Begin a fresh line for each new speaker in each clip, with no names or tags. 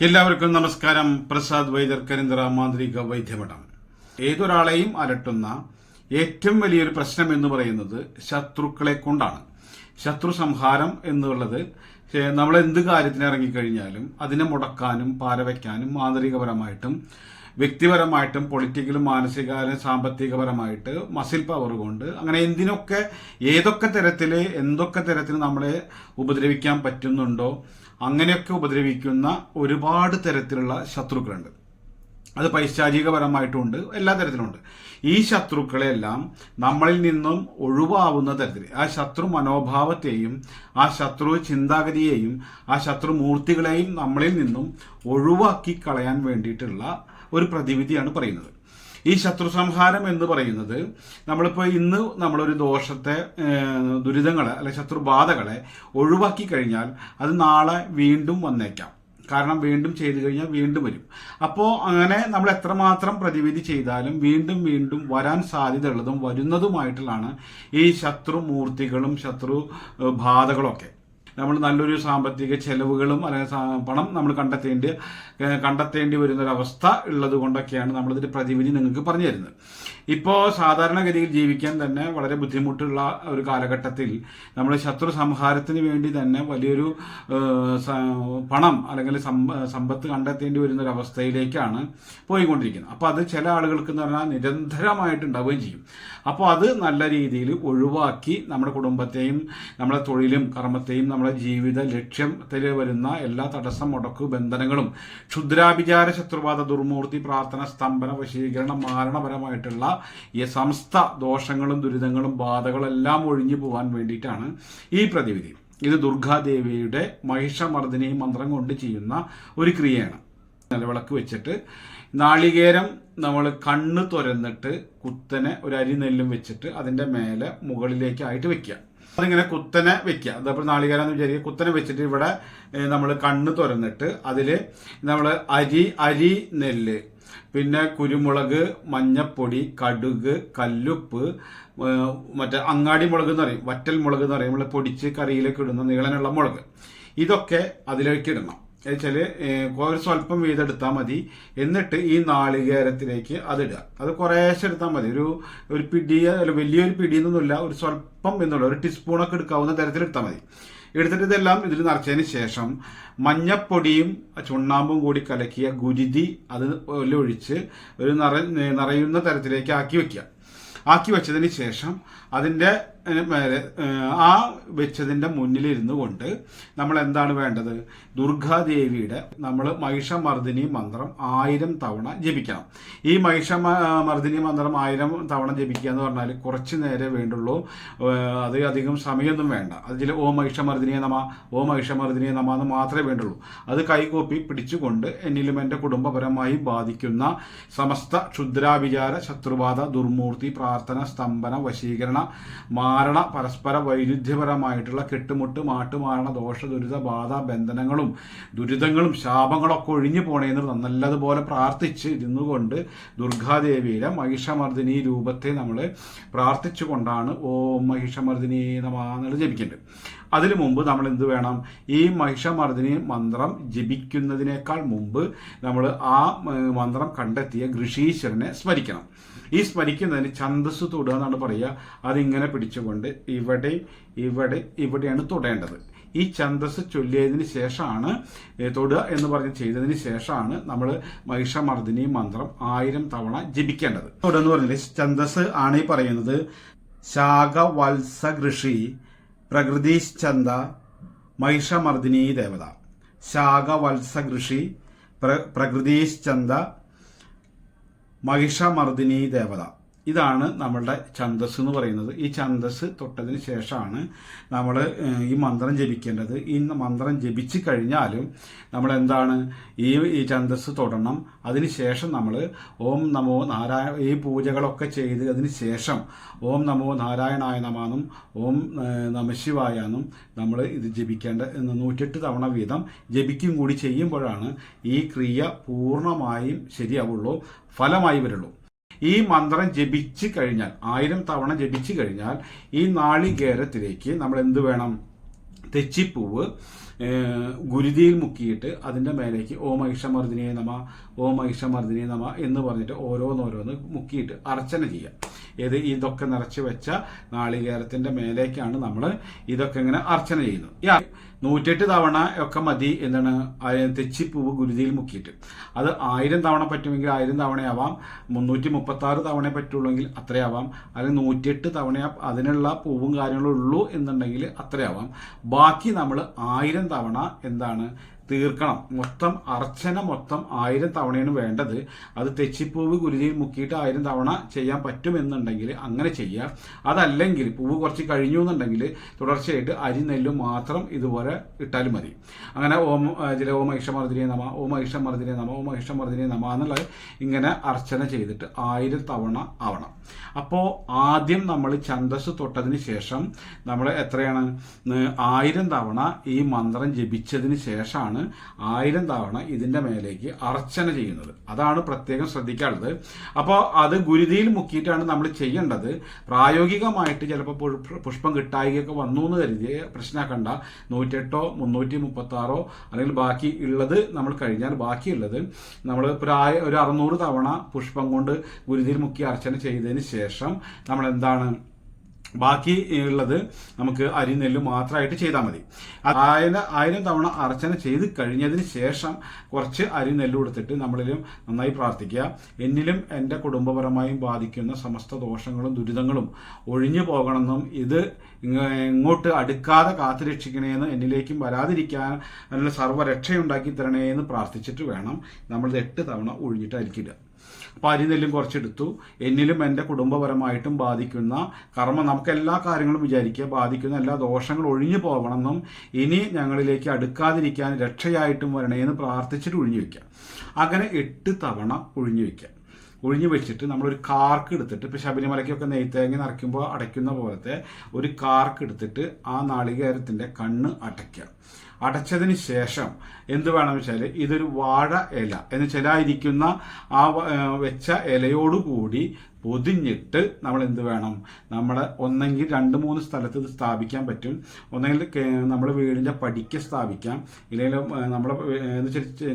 എല്ലാവർക്കും നമസ്കാരം. പ്രസാദ് വൈദ്യർ കരിന്തറ മാന്ത്രിക വൈദ്യമഠം. ഏതൊരാളെയും അലട്ടുന്ന ഏറ്റവും വലിയൊരു പ്രശ്നം എന്ന് പറയുന്നത് ശത്രുക്കളെ കൊണ്ടാണ്. ശത്രു സംഹാരം എന്നുള്ളത് നമ്മൾ എന്ത് കാര്യത്തിന് ഇറങ്ങിക്കഴിഞ്ഞാലും അതിനെ മുടക്കാനും പാരവയ്ക്കാനും മാന്ത്രികപരമായിട്ടും വ്യക്തിപരമായിട്ടും പൊളിറ്റിക്കലും മാനസികാലും സാമ്പത്തികപരമായിട്ട് മസിൽ പവർ കൊണ്ട് അങ്ങനെ എന്തിനൊക്കെ ഏതൊക്കെ തരത്തിൽ എന്തൊക്കെ തരത്തിൽ നമ്മളെ ഉപദ്രവിക്കാൻ പറ്റുന്നുണ്ടോ അങ്ങനെയൊക്കെ ഉപദ്രവിക്കുന്ന ഒരുപാട് തരത്തിലുള്ള ശത്രുക്കളുണ്ട്. അത് പൈശാചികപരമായിട്ടുണ്ട് എല്ലാ തരത്തിലുമുണ്ട്. ഈ ശത്രുക്കളെല്ലാം നമ്മളിൽ നിന്നും ഒഴിവാവുന്ന തരത്തിൽ ആ ശത്രു മനോഭാവത്തെയും ആ ശത്രു ചിന്താഗതിയെയും ആ ശത്രു മൂർത്തികളെയും നമ്മളിൽ നിന്നും ഒഴിവാക്കി കളയാൻ വേണ്ടിയിട്ടുള്ള ഒരു പ്രതിവിധിയാണ് പറയുന്നത്. ഈ ശത്രു സംഹാരം എന്ന് പറയുന്നത് നമ്മളിപ്പോൾ ഇന്ന് നമ്മളൊരു ദോഷത്തെ ദുരിതങ്ങളെ അല്ലെ ശത്രുബാധകളെ ഒഴിവാക്കി കഴിഞ്ഞാൽ അത് നാളെ വീണ്ടും വന്നേക്കാം. കാരണം വീണ്ടും ചെയ്തു കഴിഞ്ഞാൽ വീണ്ടും വരും. അപ്പോൾ അങ്ങനെ നമ്മൾ എത്രമാത്രം പ്രതിവിധി ചെയ്താലും വീണ്ടും വീണ്ടും വരാൻ സാധ്യതയുള്ളതും വരുന്നതുമായിട്ടുള്ളതാണ് ഈ ശത്രു മൂർത്തികളും ശത്രു ബാധകളൊക്കെ നമ്മൾ നല്ലൊരു സാമ്പത്തിക ചെലവുകളും അല്ലെങ്കിൽ പണം നമ്മൾ കണ്ടെത്തേണ്ടി കണ്ടെത്തേണ്ടി വരുന്നൊരവസ്ഥ ഉള്ളത് കൊണ്ടൊക്കെയാണ് നമ്മളിതിന്റെ പ്രതിവിധി നിങ്ങൾക്ക് പറഞ്ഞു തരുന്നത്. ഇപ്പോൾ സാധാരണഗതിയിൽ ജീവിക്കാൻ തന്നെ വളരെ ബുദ്ധിമുട്ടുള്ള ഒരു കാലഘട്ടത്തിൽ നമ്മൾ ശത്രു സംഹാരത്തിന് വേണ്ടി തന്നെ വലിയൊരു പണം അല്ലെങ്കിൽ സമ്പത്ത് കണ്ടെത്തേണ്ടി വരുന്ന ഒരു അവസ്ഥയിലേക്കാണ് പോയിക്കൊണ്ടിരിക്കുന്നത്. അപ്പോൾ അത് ചില ആളുകൾക്ക് എന്ന് പറഞ്ഞാൽ നിരന്തരമായിട്ട് ഉണ്ടാവുകയും ചെയ്യും. അപ്പോൾ അത് നല്ല രീതിയിൽ ഒഴിവാക്കി നമ്മുടെ കുടുംബത്തെയും നമ്മുടെ തൊഴിലും കർമ്മത്തെയും നമ്മുടെ ജീവിത ലക്ഷ്യത്തിൽ വരുന്ന എല്ലാ തടസ്സം മുടക്കു ബന്ധനങ്ങളും ക്ഷുദ്രാഭിചാര ശത്രുവാദ ദുർമൂർത്തി പ്രാർത്ഥന സ്തംഭന വശീകരണം മാരണപരമായിട്ടുള്ള ഈ സംസ്ഥ ദോഷങ്ങളും ദുരിതങ്ങളും ബാധകളെല്ലാം ഒഴിഞ്ഞു പോകാൻ വേണ്ടിയിട്ടാണ് ഈ പ്രതിവിധി. ഇത് ദുർഗാദേവിയുടെ മഹിഷമർദ്ദിനി മന്ത്രം കൊണ്ട് ചെയ്യുന്ന ഒരു ക്രിയയാണ്. നിലവിളക്ക് വെച്ചിട്ട് നാളികേരം നമ്മൾ കണ്ണ് തുരന്നിട്ട് കുത്തനെ ഒരു അരി നെല്ലും വെച്ചിട്ട് അതിന്റെ മേലെ മുകളിലേക്കായിട്ട് വെക്കുക. അതിങ്ങനെ കുത്തനെ വെക്കുക. അതപ്പോൾ നാളികേരം എന്ന് വിചാരിക്കുക. കുത്തനെ വെച്ചിട്ട് ഇവിടെ നമ്മൾ കണ്ണ് തുരന്നിട്ട് അതിൽ നമ്മൾ അരി അരി നെല്ല് പിന്നെ കുരുമുളക് മഞ്ഞപ്പൊടി കടുക് കല്ലുപ്പ് മറ്റേ അങ്ങാടി മുളക് എന്ന് പറയും. വറ്റൽ മുളക് എന്ന് പറയും. നമ്മൾ പൊടിച്ച് കറിയിലേക്ക് ഇടുന്ന നീളനുള്ള മുളക്. ഇതൊക്കെ അതിലേക്ക് ഇടണം. വെച്ചാൽ ഒരു സ്വല്പം വീതെടുത്താൽ മതി. എന്നിട്ട് ഈ നാളികേരത്തിലേക്ക് അതിടുക അത് കുറേശ്ശെ എടുത്താൽ മതി. ഒരു ഒരു പിടി അല്ല വലിയൊരു പിടിയൊന്നുമില്ല ഒരു സ്വല്പം എന്നുള്ള ഒരു ടീസ്പൂണൊക്കെ എടുക്കാവുന്ന തരത്തിൽ എടുത്താൽ മതി. എടുത്തിട്ട് ഇതെല്ലാം ഇതിൽ നിറച്ചതിന് ശേഷം മഞ്ഞപ്പൊടിയും ചുണ്ണാമ്പും കൂടി കലക്കിയ ഗുരുതി അത് ഒഴിച്ച് ഒരു നിറ നിറയുന്ന തരത്തിലേക്ക് ആക്കി വെക്കുക. ആക്കി വെച്ചതിന് ശേഷം അതിന്റെ ആ വെച്ചതിന്റെ മുന്നിലിരുന്നു കൊണ്ട് നമ്മൾ എന്താണ് വേണ്ടത്? ദുർഗാദേവിയുടെ നമ്മൾ മഹിഷമർദ്ദിനി മന്ത്രം ആയിരം തവണ ജപിക്കണം. ഈ മഹിഷമർദ്ദിനി മന്ത്രം ആയിരം തവണ ജപിക്കുക എന്ന് പറഞ്ഞാൽ കുറച്ച് നേരെ വേണ്ടുള്ളൂ. അത് അധികം സമയമൊന്നും വേണ്ട. അതിൽ ഓ മഹിഷമർദ്ദിനിയെ നമ ഓ മഹിഷമർദ്ദിനിയെ നമ എന്ന് മാത്രമേ വേണ്ടുള്ളൂ. അത് കൈകോപ്പി പിടിച്ചുകൊണ്ട് എന്നിലും എന്റെ കുടുംബപരമായി ബാധിക്കുന്ന സമസ്ത ക്ഷുദ്രാവിചാര ശത്രുബാധ ദുർമൂർത്തി പ്രാർത്ഥന സ്തംഭന വശീകരണ മാരണ പരസ്പര വൈരുദ്ധ്യപരമായിട്ടുള്ള കെട്ടുമുട്ട് മാട്ടുമാരണ ദോഷ ദുരിത ബാധ ബന്ധനങ്ങളും ദുരിതങ്ങളും ശാപങ്ങളും ഒക്കെ ഒഴിഞ്ഞു പോണേന്ന് നല്ലതുപോലെ പ്രാർത്ഥിച്ച് ഇരുന്നുകൊണ്ട് ദുർഗാദേവിയിലെ മഹിഷമർദ്ദിനി രൂപത്തെ നമ്മൾ പ്രാർത്ഥിച്ചുകൊണ്ടാണ് ഓം മഹിഷമർദ്ദിനി നമാന്നുള്ളത് ജപിക്കേണ്ടത്. അതിനു മുമ്പ് നമ്മൾ എന്ത് വേണം? ഈ മഹിഷമർദ്ദിനി മന്ത്രം ജപിക്കുന്നതിനേക്കാൾ മുമ്പ് നമ്മൾ ആ മന്ത്രം കണ്ടെത്തിയ ഋഷീശ്വരനെ സ്മരിക്കണം. ഈ സ്മരിക്കുന്നതിന് ഛന്ദസ് തൊടുക എന്നാണ് പറയുക. അതിങ്ങനെ പിടിച്ചുകൊണ്ട് ഇവിടെ ഇവിടെ ഇവിടെയാണ് തൊടേണ്ടത്. ഈ ഛന്ദസ് ചൊല്ലിയതിന് ശേഷമാണ് തൊടുക എന്ന് പറഞ്ഞ് ചെയ്തതിന് ശേഷമാണ് നമ്മൾ മഹിഷമർദ്ദിനി മന്ത്രം ആയിരം തവണ ജപിക്കേണ്ടത്. തൊടുക എന്ന് പറഞ്ഞാൽ ഛന്ദസ് ആണ് ഈ പറയുന്നത്. ശാഖവത്സ കൃഷി പ്രകൃതിശ്ചന്ദ മഹിഷമർദ്ദിനി ദേവത. ശാഖവത്സ കൃഷി പ്ര പ്രകൃതിശ്ചന്ദ മഹിഷമർദ്ദിനി ദേവത ഇതാണ് നമ്മളുടെ ഛന്ദസ് എന്ന് പറയുന്നത്. ഈ ഛന്ദസ് തൊട്ടതിന് ശേഷമാണ് നമ്മൾ ഈ മന്ത്രം ജപിക്കേണ്ടത്. ഈ മന്ത്രം ജപിച്ചു കഴിഞ്ഞാലും നമ്മൾ എന്താണ് ഈ ഈ ഛന്ദസ് തൊടണം. അതിന് ശേഷം നമ്മൾ ഓം നമോ നാരായണ ഈ പൂജകളൊക്കെ ചെയ്ത് അതിന് ശേഷം ഓം നമോ നാരായണായ നമാന്നും ഓം നമശിവായാനും നമ്മൾ ഇത് ജപിക്കേണ്ട നൂറ്റെട്ട് തവണ വീതം ജപിക്കും കൂടി ചെയ്യുമ്പോഴാണ് ഈ ക്രിയ പൂർണമായും ശരിയാവുള്ളൂ ഫലമായി വരുള്ളൂ. ഈ മന്ത്രം ജപിച്ചു കഴിഞ്ഞാൽ ആയിരം തവണ ജപിച്ചു കഴിഞ്ഞാൽ ഈ നാളികേരത്തിലേക്ക് നമ്മൾ എന്ത് വേണം? തെച്ചിപ്പൂവ് ഗുരുതിയിൽ മുക്കിയിട്ട് അതിന്റെ മേലേക്ക് ഓ മഹിഷമർദിനിയെ നമ ഓ മഹിഷമർദിനിയെ നമ എന്ന് പറഞ്ഞിട്ട് ഓരോന്നോരോന്ന് മുക്കിയിട്ട് അർച്ചന ചെയ്യാം ഏത് ഇതൊക്കെ നിറച്ച് വെച്ച നാളികേരത്തിന്റെ മേലേക്കാണ് നമ്മൾ ഇതൊക്കെ ഇങ്ങനെ അർച്ചന ചെയ്യുന്നത്. യാ നൂറ്റെട്ട് തവണ ഒക്കെ മതി എന്താണ് തെച്ചിപ്പൂവ് ഗുരുതിയിൽ മുക്കിയിട്ട്. അത് ആയിരം തവണ പറ്റുമെങ്കിൽ ആയിരം തവണയാവാം മുന്നൂറ്റി മുപ്പത്തി ആറ് തവണ പറ്റുള്ളെങ്കിൽ അത്രയാവാം അല്ലെങ്കിൽ നൂറ്റിയെട്ട് തവണ അതിനുള്ള പൂവും കാര്യങ്ങളും ഉള്ളൂ എന്നുണ്ടെങ്കിൽ അത്രയാവാം. ബാക്കി നമ്മൾ ആയിരം തവണ എന്താണ് തീർക്കണം. മൊത്തം അർച്ചന മൊത്തം ആയിരം തവണയാണ് വേണ്ടത്. അത് തെച്ചിപ്പൂവ് കുരുതിയിൽ മുക്കിയിട്ട് ആയിരം തവണ ചെയ്യാൻ പറ്റുമെന്നുണ്ടെങ്കിൽ അങ്ങനെ ചെയ്യുക അതല്ലെങ്കിൽ പൂവ് കുറച്ച് കഴിഞ്ഞു എന്നുണ്ടെങ്കിൽ തുടർച്ചയായിട്ട് അരി നെല്ലും മാത്രം ഇതുപോലെ ഇട്ടാലും മതി. അങ്ങനെ ഓം ചില ഓം ഐഷമർദ്ദിനെ നമ ഓം ഐഷമർദ്ദിനെ നമ ഓം ഐഷമർദ്ദിനെ നമ എന്നുള്ളത് ഇങ്ങനെ അർച്ചന ചെയ്തിട്ട് ആയിരം തവണ ആവണം. അപ്പോൾ ആദ്യം നമ്മൾ ഛന്തസ് തൊട്ടതിന് ശേഷം നമ്മൾ എത്രയാണ്? ആയിരം തവണ ഈ മന്ത്രം ജപിച്ചതിന് ശേഷമാണ് ആയിരം തവണ ഇതിന്റെ മേലേക്ക് അർച്ചന ചെയ്യുന്നത്. അതാണ് പ്രത്യേകം ശ്രദ്ധിക്കാനുള്ളത്. അപ്പോൾ അത് ഗുരുതിയിൽ മുക്കിയിട്ടാണ് നമ്മൾ ചെയ്യേണ്ടത്. പ്രായോഗികമായിട്ട് ചിലപ്പോൾ പുഷ്പം കിട്ടായികയൊക്കെ വന്നു എന്ന് കരുതി പ്രശ്നമാക്കണ്ട നൂറ്റെട്ടോ മുന്നൂറ്റി മുപ്പത്താറോ അല്ലെങ്കിൽ ബാക്കി ഉള്ളത് നമ്മൾ കഴിഞ്ഞാൽ ബാക്കിയുള്ളത്. നമ്മൾ പ്രായ ഒരു അറുന്നൂറ് തവണ പുഷ്പം കൊണ്ട് ഗുരുതിയിൽ മുക്കി അർച്ചന ചെയ്തതിന് ശേഷം നമ്മൾ എന്താണ് ബാക്കി ഉള്ളത് നമുക്ക് അരി നെല്ല് മാത്രമായിട്ട് ചെയ്താൽ മതി. ആയിരം ആയിരം തവണ അർച്ചന ചെയ്ത് കഴിഞ്ഞതിന് ശേഷം കുറച്ച് അരി നെല്ല് കൊടുത്തിട്ട് നമ്മളിലും നന്നായി പ്രാർത്ഥിക്കുക. എന്നിലും എന്റെ കുടുംബപരമായും ബാധിക്കുന്ന സമസ്ത ദോഷങ്ങളും ദുരിതങ്ങളും ഒഴിഞ്ഞു പോകണമെന്നും ഇത് ഇങ്ങ- ഇങ്ങോട്ട് അടുക്കാതെ കാത്തു രക്ഷിക്കണേന്ന് എന്നിലേക്കും വരാതിരിക്കാൻ അതിനുള്ള സർവരക്ഷയുണ്ടാക്കി തരണേ എന്ന് പ്രാർത്ഥിച്ചിട്ട് വേണം നമ്മളിത് എട്ട് തവണ ഒഴിഞ്ഞിട്ട് അരിക്കിടുക അരി നെല്ലും കുറച്ചെടുത്തു. എന്നിലും എന്റെ കുടുംബപരമായിട്ടും ബാധിക്കുന്ന കർമ്മ നമുക്ക് എല്ലാ കാര്യങ്ങളും വിചാരിക്കുക ബാധിക്കുന്ന എല്ലാ ദോഷങ്ങളും ഒഴിഞ്ഞു പോകണമെന്നും ഇനി ഞങ്ങളിലേക്ക് അടുക്കാതിരിക്കാൻ രക്ഷയായിട്ടും വരണേന്ന് പ്രാർത്ഥിച്ചിട്ട് ഒഴിഞ്ഞു വയ്ക്കുക. അങ്ങനെ എട്ട് തവണ ഒഴിഞ്ഞു വയ്ക്കുക. ഒഴിഞ്ഞു വെച്ചിട്ട് നമ്മളൊരു കാർക്ക് എടുത്തിട്ട് ഇപ്പോൾ ശബരിമലയ്ക്കൊക്കെ നെയ്ത്തേങ്ങി നിറയ്ക്കുമ്പോൾ അടയ്ക്കുന്ന പോലത്തെ ഒരു കാർക്ക് എടുത്തിട്ട് ആ നാളികേരത്തിന്റെ കണ്ണ് അടയ്ക്കുക. അടച്ചതിന് ശേഷം എന്ത് വേണം വെച്ചാൽ ഇതൊരു വാഴ ഇല. എന്ന് വെച്ചാൽ ആ വെച്ച ഇലയോടുകൂടി പൊതിഞ്ഞിട്ട് നമ്മൾ എന്ത് വേണം? നമ്മുടെ ഒന്നെങ്കിൽ രണ്ട് മൂന്ന് സ്ഥലത്ത് ഇത് സ്ഥാപിക്കാൻ പറ്റും. ഒന്നെങ്കിൽ നമ്മുടെ വീടിന്റെ പടിക്ക് സ്ഥാപിക്കാം. ഇല്ലെങ്കിൽ നമ്മുടെ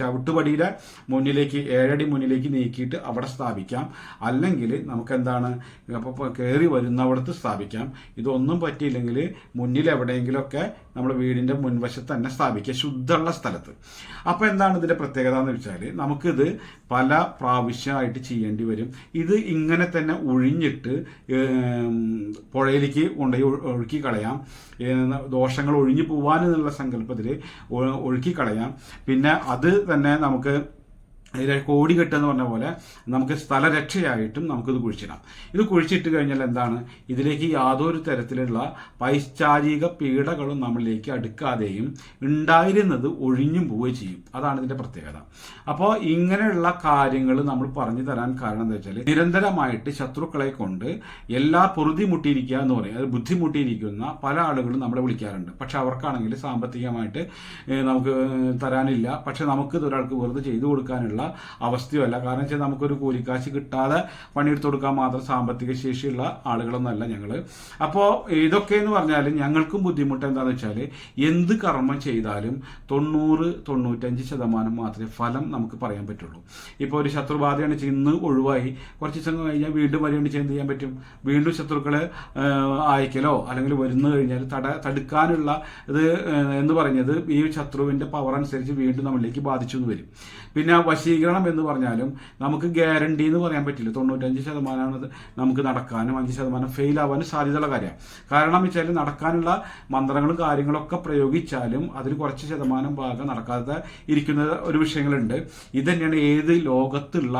ചവിട്ടുപടിയുടെ മുന്നിലേക്ക് ഏഴടി മുന്നിലേക്ക് നീക്കിയിട്ട് അവിടെ സ്ഥാപിക്കാം. അല്ലെങ്കിൽ നമുക്ക് എന്താണ് അപ്പോൾ കയറി വരുന്നവിടത്ത് സ്ഥാപിക്കാം. ഇതൊന്നും പറ്റിയില്ലെങ്കിൽ മുന്നിൽ എവിടെയെങ്കിലുമൊക്കെ നമ്മുടെ വീടിന്റെ മുൻവശത്ത് തന്നെ സ്ഥാപിക്കുക ശുദ്ധമുള്ള സ്ഥലത്ത്. അപ്പോൾ എന്താണ് ഇതിന്റെ പ്രത്യേകത എന്ന് വെച്ചാൽ നമുക്കിത് പല പ്രാവശ്യമായിട്ട് ചെയ്യേണ്ടി വരും. ഇത് ഇങ്ങനെ തന്നെ ഒഴിഞ്ഞിട്ട് പുഴയിലേക്ക് കൊണ്ടുപോയി ഒഴുക്കി കളയാം. ദോഷങ്ങൾ ഒഴിഞ്ഞു പോവാനെന്നുള്ള സങ്കല്പത്തിൽ ഒഴുക്കി കളയാം. പിന്നെ അത് തന്നെ നമുക്ക് ഇതിലെ കോടി കെട്ടെന്ന് പറഞ്ഞ പോലെ നമുക്ക് സ്ഥലരക്ഷയായിട്ടും നമുക്കിത് കുഴിച്ചിടാം. ഇത് കുഴിച്ചിട്ട് കഴിഞ്ഞാൽ എന്താണ്? ഇതിലേക്ക് യാതൊരു തരത്തിലുള്ള പൈശാചിക പീഡകളും നമ്മളിലേക്ക് അടുക്കാതെയും ഉണ്ടായിരുന്നത് ഒഴിഞ്ഞും പോവുകയും ചെയ്യും. അതാണ് ഇതിന്റെ പ്രത്യേകത. അപ്പോൾ ഇങ്ങനെയുള്ള കാര്യങ്ങൾ നമ്മൾ പറഞ്ഞു തരാൻ കാരണം എന്താ വെച്ചാൽ നിരന്തരമായിട്ട് ശത്രുക്കളെ കൊണ്ട് എല്ലാ പൊറുതി മുട്ടിയിരിക്കുക എന്ന് പറയും. അത് ബുദ്ധിമുട്ടിയിരിക്കുന്ന പല ആളുകളും നമ്മളെ വിളിക്കാറുണ്ട്. പക്ഷെ അവർക്കാണെങ്കിൽ സാമ്പത്തികമായിട്ട് നമുക്ക് തരാനില്ല. പക്ഷെ നമുക്ക് ഇത് ഒരാൾക്ക് വെറുതെ ചെയ്തു കൊടുക്കാനുള്ള അവസ്ഥയുമല്ല. കാരണം വെച്ചാൽ നമുക്കൊരു കൂലിക്കാശ് കിട്ടാതെ പണിയെടുത്ത് കൊടുക്കാൻ മാത്രം സാമ്പത്തിക ശേഷിയുള്ള ആളുകളൊന്നല്ല ഞങ്ങൾ അപ്പോൾ ഇതൊക്കെ എന്ന് പറഞ്ഞാൽ ഞങ്ങൾക്കും ബുദ്ധിമുട്ട് എന്താണെന്ന് വെച്ചാൽ എന്ത് കർമ്മം ചെയ്താലും തൊണ്ണൂറ് തൊണ്ണൂറ്റഞ്ച് ശതമാനം മാത്രമേ ഫലം നമുക്ക് പറയാൻ പറ്റുള്ളൂ. ഇപ്പോൾ ഒരു ശത്രുബാധയാണ് ഇന്ന് ഒഴിവായി. കുറച്ച് ദിവസം കഴിഞ്ഞാൽ വീണ്ടും വരികയാണ് എന്ത് ചെയ്യാൻ പറ്റും? വീണ്ടും ശത്രുക്കളെ അയക്കലോ അല്ലെങ്കിൽ വരുന്നു കഴിഞ്ഞാൽ തട തടുക്കാനുള്ള ഇത് എന്ന് പറഞ്ഞത് ഈ ശത്രുവിന്റെ പവർ അനുസരിച്ച് വീണ്ടും നമ്മളിലേക്ക് ബാധിച്ചു എന്ന് വരും. പിന്നെ വശീകരണം എന്ന് പറഞ്ഞാലും നമുക്ക് ഗ്യാരണ്ടി എന്ന് പറയാൻ പറ്റില്ല. തൊണ്ണൂറ്റഞ്ച് ശതമാനമാണ് നമുക്ക് നടക്കാനും അഞ്ച് ശതമാനം ഫെയിൽ ആവാനും സാധ്യതയുള്ള കാര്യമാണ് കാരണം വെച്ചാൽ നടക്കാനുള്ള മന്ത്രങ്ങളും കാര്യങ്ങളൊക്കെ പ്രയോഗിച്ചാലും അതിൽ കുറച്ച് ശതമാനം ഭാഗം നടക്കാതെ ഇരിക്കുന്ന ഒരു വിഷയങ്ങളുണ്ട്. ഇത് തന്നെയാണ് ഏത് ലോകത്തുള്ള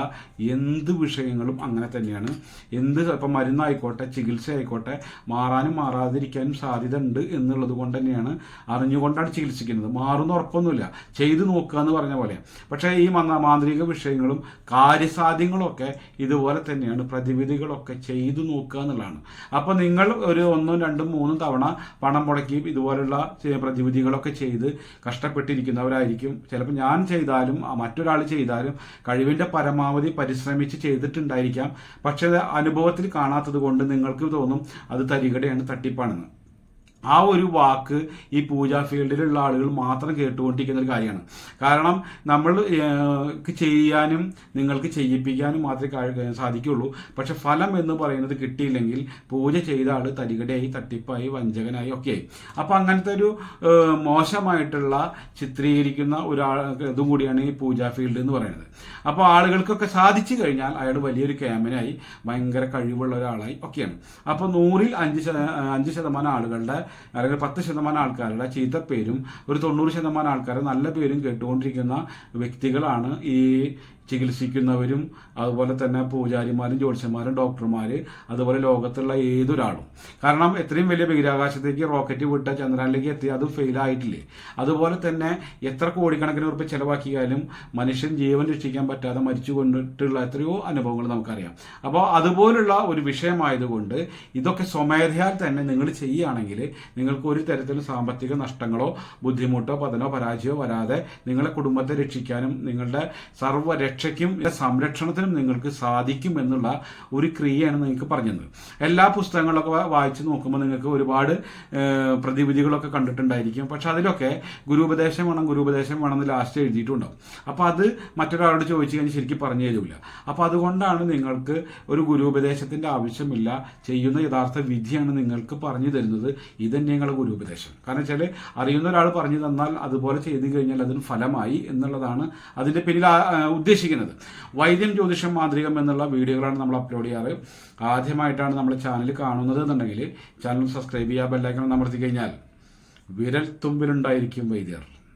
എന്ത് വിഷയങ്ങളും അങ്ങനെ തന്നെയാണ്. എന്ത് ഇപ്പം മരുന്നായിക്കോട്ടെ ചികിത്സ ആയിക്കോട്ടെ മാറാനും മാറാതിരിക്കാനും സാധ്യത ഉണ്ട് എന്നുള്ളത് കൊണ്ട് തന്നെയാണ് അറിഞ്ഞുകൊണ്ടാണ് ചികിത്സിക്കുന്നത്. മാറുന്ന ഉറപ്പൊന്നുമില്ല. ചെയ്തു നോക്കുക എന്ന് പറഞ്ഞ പോലെ. പക്ഷേ ഈ മന്ന മാന്ത്രിക വിഷയങ്ങളും കാര്യസാധ്യങ്ങളൊക്കെ ഇതുപോലെ തന്നെയാണ് പ്രതിവിധികളൊക്കെ ചെയ്തു നോക്കുക എന്നുള്ളതാണ്. അപ്പോൾ നിങ്ങൾ ഒരു ഒന്നും രണ്ടും മൂന്നും തവണ പണം മുടക്കി ഇതുപോലുള്ള പ്രതിവിധികളൊക്കെ ചെയ്ത് കഷ്ടപ്പെട്ടിരിക്കുന്നവരായിരിക്കും. ചിലപ്പോൾ ഞാൻ ചെയ്താലും മറ്റൊരാൾ ചെയ്താലും കഴിവിന്റെ പരമാവധി പരിശ്രമിച്ച് ചെയ്തിട്ടുണ്ടായിരിക്കാം. പക്ഷേ അനുഭവത്തിൽ കാണാത്തത് കൊണ്ട് നിങ്ങൾക്ക് തോന്നും അത് തരികടയാണ് തട്ടിപ്പാണെന്ന്. ആ ഒരു വാക്ക് ഈ പൂജാ ഫീൽഡിലുള്ള ആളുകൾ മാത്രം കേട്ടുകൊണ്ടിരിക്കുന്ന ഒരു കാര്യമാണ്. കാരണം നമ്മൾ ചെയ്യാനും നിങ്ങൾക്ക് ചെയ്യിപ്പിക്കാനും മാത്രമേ സാധിക്കുള്ളൂ. പക്ഷെ ഫലം എന്ന് പറയുന്നത് കിട്ടിയില്ലെങ്കിൽ പൂജ ചെയ്ത ആൾ തരികടയായി തട്ടിപ്പായി വഞ്ചകനായി ഒക്കെ ആയി അപ്പം അങ്ങനത്തെ ഒരു മോശമായിട്ടുള്ള ചിത്രീകരിക്കുന്ന ഒരാൾ ഇതും കൂടിയാണ് ഈ പൂജാ ഫീൽഡ് എന്ന് പറയുന്നത്. അപ്പോൾ ആളുകൾക്കൊക്കെ സാധിച്ചു കഴിഞ്ഞാൽ അയാൾ വലിയൊരു ക്യാമനായി ഭയങ്കര കഴിവുള്ള ഒരാളായി ഒക്കെയാണ്. അപ്പോൾ നൂറിൽ അഞ്ച് അഞ്ച് ശതമാനം ആളുകളുടെ അല്ലെങ്കിൽ പത്ത് ശതമാനം ആൾക്കാരുടെ ചീത്തപ്പേരും ഒരു തൊണ്ണൂറ് ശതമാനം ആൾക്കാരുടെ നല്ല പേരും കേട്ടുകൊണ്ടിരിക്കുന്ന വ്യക്തികളാണ് ഈ ചികിത്സിക്കുന്നവരും അതുപോലെ തന്നെ പൂജാരിമാരും ജ്യോത്സ്യന്മാരും ഡോക്ടർമാർ അതുപോലെ ലോകത്തുള്ള ഏതൊരാളും. കാരണം എത്രയും വലിയ ബഹിരാകാശത്തേക്ക് റോക്കറ്റ് വിട്ട ചന്ദ്രനിലേക്ക് എത്തി അത് ഫെയിലായിട്ടില്ലേ അതുപോലെ തന്നെ എത്ര കോടിക്കണക്കിന് ഉറപ്പ് ചെലവാക്കിയാലും മനുഷ്യൻ ജീവൻ രക്ഷിക്കാൻ പറ്റാതെ മരിച്ചു കൊണ്ടിട്ടുള്ള എത്രയോ അനുഭവങ്ങൾ നമുക്കറിയാം. അപ്പോൾ അതുപോലുള്ള ഒരു വിഷയമായതുകൊണ്ട് ഇതൊക്കെ സ്വമേധയാൽ തന്നെ നിങ്ങൾ ചെയ്യുകയാണെങ്കിൽ നിങ്ങൾക്ക് ഒരു തരത്തിലും സാമ്പത്തിക നഷ്ടങ്ങളോ ബുദ്ധിമുട്ടോ പതനോ പരാജയമോ വരാതെ നിങ്ങളുടെ കുടുംബത്തെ രക്ഷിക്കാനും നിങ്ങളുടെ സർവ രക്ഷയ്ക്കും സംരക്ഷണത്തിനും നിങ്ങൾക്ക് സാധിക്കും എന്നുള്ള ഒരു ക്രിയയാണ് നിങ്ങൾക്ക് പറഞ്ഞത്. എല്ലാ പുസ്തകങ്ങളൊക്കെ വായിച്ചു നോക്കുമ്പോൾ നിങ്ങൾക്ക് ഒരുപാട് പ്രതിവിധികളൊക്കെ കണ്ടിട്ടുണ്ടായിരിക്കും. പക്ഷെ അതിലൊക്കെ ഗുരുപദേശം വേണം ഗുരുപദേശം വേണം എന്ന് ലാസ്റ്റ് എഴുതിയിട്ടുണ്ടാവും. അപ്പോൾ അത് മറ്റൊരാളോട് ചോദിച്ചു കഴിഞ്ഞാൽ ശരിക്കും പറഞ്ഞു തരില്ല അപ്പോൾ അതുകൊണ്ടാണ് നിങ്ങൾക്ക് ഒരു ഗുരുപദേശത്തിന്റെ ആവശ്യമില്ല ചെയ്യുന്ന യഥാർത്ഥ വിധിയാണ് നിങ്ങൾക്ക് പറഞ്ഞു തരുന്നത്. ഇത് തന്നെയാണ് ഗുരുപദേശം. കാരണം വെച്ചാൽ അറിയുന്ന ഒരാൾ പറഞ്ഞു തന്നാൽ അതുപോലെ ചെയ്തു കഴിഞ്ഞാൽ അതിന് ഫലമായി എന്നുള്ളതാണ് അതിന്റെ പിന്നിൽ ആ ഉദ്ദേശിക്കുന്നത്. വൈദ്യം ജ്യോതിഷം മാന്ത്രികം എന്നുള്ള വീഡിയോകളാണ് നമ്മൾ അപ്ലോഡ് ചെയ്യാറ്. ആദ്യമായിട്ടാണ് നമ്മൾ ചാനൽ കാണുന്നത് എന്നുണ്ടെങ്കിൽ ചാനൽ സബ്സ്ക്രൈബ് ചെയ്യുക ബെല്ലൈക്കണം അമർത്തി കഴിഞ്ഞാൽ വിരൽ തുമ്പിലുണ്ടായിരിക്കും വൈദ്യർ.